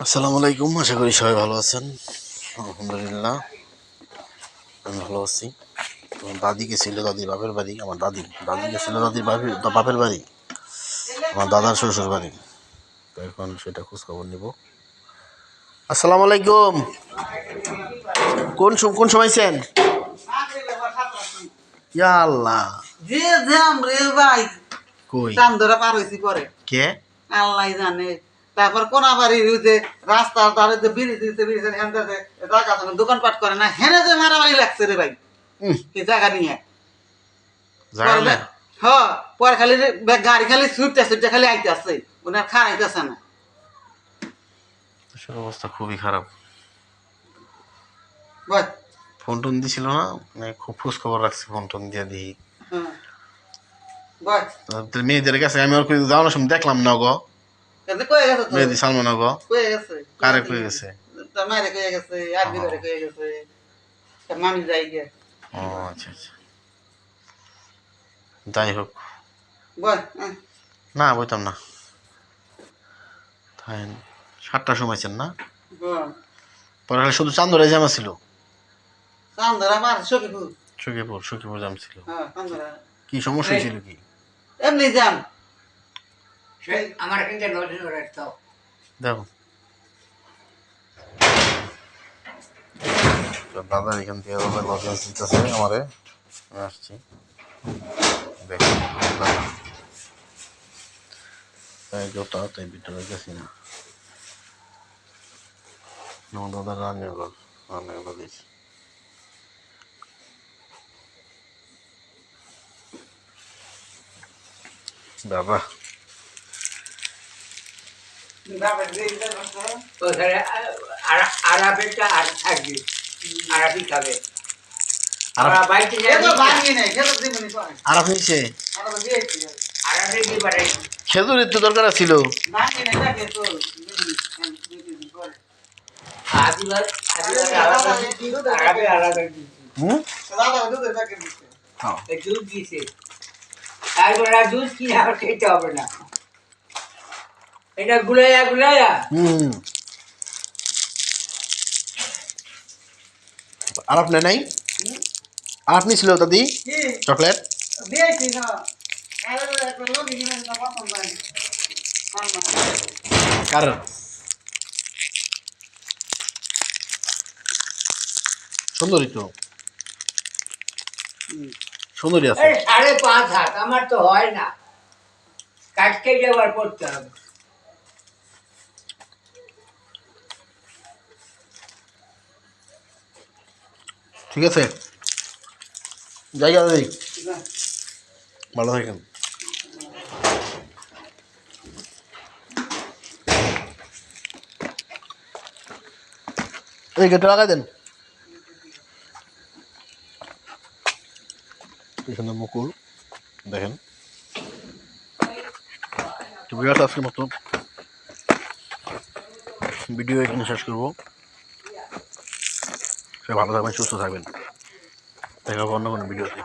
আসসালামু আলাইকুম আশা করি সবাই ভালো আছেন। আলহামদুলিল্লাহ আমি ভালো আছি। দাদি গেছিল দাদির বাপের বাড়ি আমার দাদি দাদি গেছিল দাদির বাপের বাপের বাড়ি আমার দাদার শ্বশুর বাড়ি। তো এখন সেটা খোঁজখবর নিব। আসসালামু আলাইকুম। কোন কোন সময় ছেন ইয়া আল্লাহ। যে জ্যাম রে ভাই। কই? টান পার হয়েছি পরে। কে? আল্লাহ জানে। তারপর কোনা বাড়ি হইতে রাস্তার ধারে যে বিড়ি দিতে বিড়ি হেনতে জায়গা থাকে দোকানপাট করে না হেনে যে মারামারি লাগছে রে ভাই। কি জায়গা নিয়ে। পরে হ পরে খালি রে গাড়ি খালি ছুটতে ছুটতে খালি আইতে আসছে ওনার খারাইতেছে না। অবস্থা খুবই খারাপ। ফোন টোন দিছিল না? মানে খুব খোঁজ খবর রাখছি ফোন টোন দিয়ে দিই। হ্যাঁ। মেয়েদের কাছে আমি ওর কই যাওয়ানোর সময় দেখলাম না গো। মেহেদি সালমান কারে কয়ে গেছে? মায়ের কয়ে গেছে আর বিঘরে কয়ে গেছে। মামি যাই গে ও আচ্ছা আচ্ছা। যাই হোক। হ্যাঁ। না বইতাম না। সাতটার সময় ছেন না? পরে শুধু চান্দরাই জামা ছিল? চান্দরা সখীপুর। সখীপুর জাম ছিল। হ্যাঁ কি সমস্যা ছিল কি? এমনি যান আমার কিন্তু দাদা এখান থেকে দাদা লজেন্স দিতেছে আমারে। আমি আসছি। দেখো, দাদা। তাই তাই ভিতরে গেছি না। আমার দাদা রান্নার ঘর রান্নার ঘর দিয়েছি। বাবা ওখানে আরাবিকটা আর থাকবে আরাবি খাবে আরব- আমরা বাড়িতে যাই খেতো ভাঙি নাই খেতো দিবনি পারে আর আপনি সে আমরা তো দিয়েছি আরাবি কি খেজুরের তো দরকার ছিল। ভাঙি নাই থাকে তো আদিবার আদিবার আরাবি আরাবি আরাবি হুম? দাদা দুধের প্যাকেট দিচ্ছে হ্যাঁ। কিনে আবার খেতে হবে না। এটা গুলাইয়া গুলাইয়া। হুম। আর আপনি নাই? আর আপনি ছিল দাদি? চকলেট? দিয়েছি না। আরে একটা লোক কিনে না পছন্দ হয় কার সুন্দরী তো। সুন্দরী আছে। আরে সাড়ে পাঁচ হাত আমার তো হয় না। কাটকে যাবার পড়তে হবে। ঠিক আছে? জায়গা দাদি ভালো থাকেন। এই গেটটা লাগাই দেন। এখানে মুকুল, দেখেন। আজকের মতো। ভিডিও এখানে শেষ করব। ভালো থাকবেন সুস্থ থাকবেন। দেখা অন্য কোনো ভিডিওতে